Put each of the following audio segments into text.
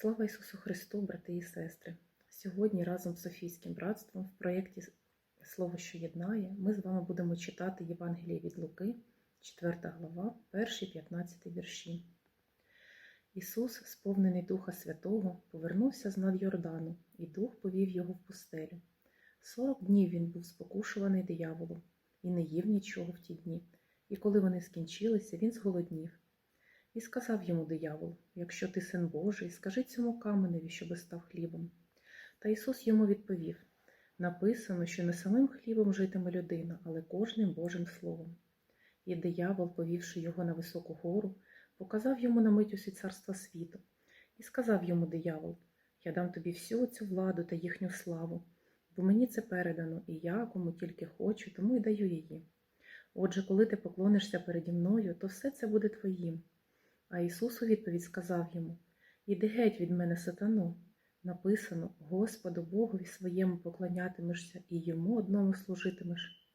Слава Ісусу Христу, брати і сестри! Сьогодні разом з Софійським братством в проєкті Слово, що єднає, ми з вами будемо читати Євангеліє від Луки, 4 глава, 1-15 вірші. Ісус, сповнений Духа Святого, повернувся з над Йордану, і Дух повів його в пустелю. Сорок днів він був спокушуваний дияволом і не їв нічого в ті дні. І коли вони скінчилися, він зголоднів. І сказав йому диявол: Якщо ти син Божий, скажи цьому каменеві, щоби став хлібом. Та Ісус йому відповів: написано, що не самим хлібом житиме людина, але кожним Божим Словом. І диявол, повівши його на високу гору, показав йому на мить усі царства світу, і сказав йому диявол: Я дам тобі всю цю владу та їхню славу, бо мені це передано, і я, кому тільки хочу, тому й даю її. Отже, коли ти поклонишся переді мною, то все це буде твоїм. А Ісус у відповідь сказав йому: Іди геть від мене, сатано. Написано: Господу Богові своєму поклонятимешся і йому одному служитимеш.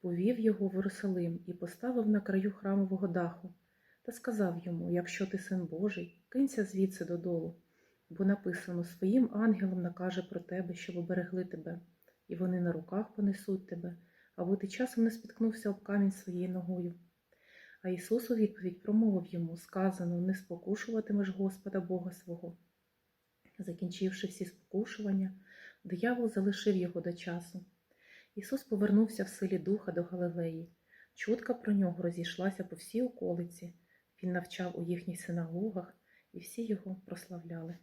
Повів його в Єрусалим і поставив на краю храмового даху, та сказав йому: Якщо ти син Божий, кинься звідси додолу, бо написано: Своїм ангелам накаже про тебе, щоб оберегли тебе, і вони на руках понесуть тебе, аби ти часом не спіткнувся об камінь своєю ногою. А Ісус у відповідь промовив йому сказано: Не спокушуватимеш Господа Бога свого. Закінчивши всі спокушування, диявол залишив його до часу. Ісус повернувся в силі духа до Галилеї. Чутка про нього розійшлася по всій околиці. Він навчав у їхніх синагогах, і всі його прославляли.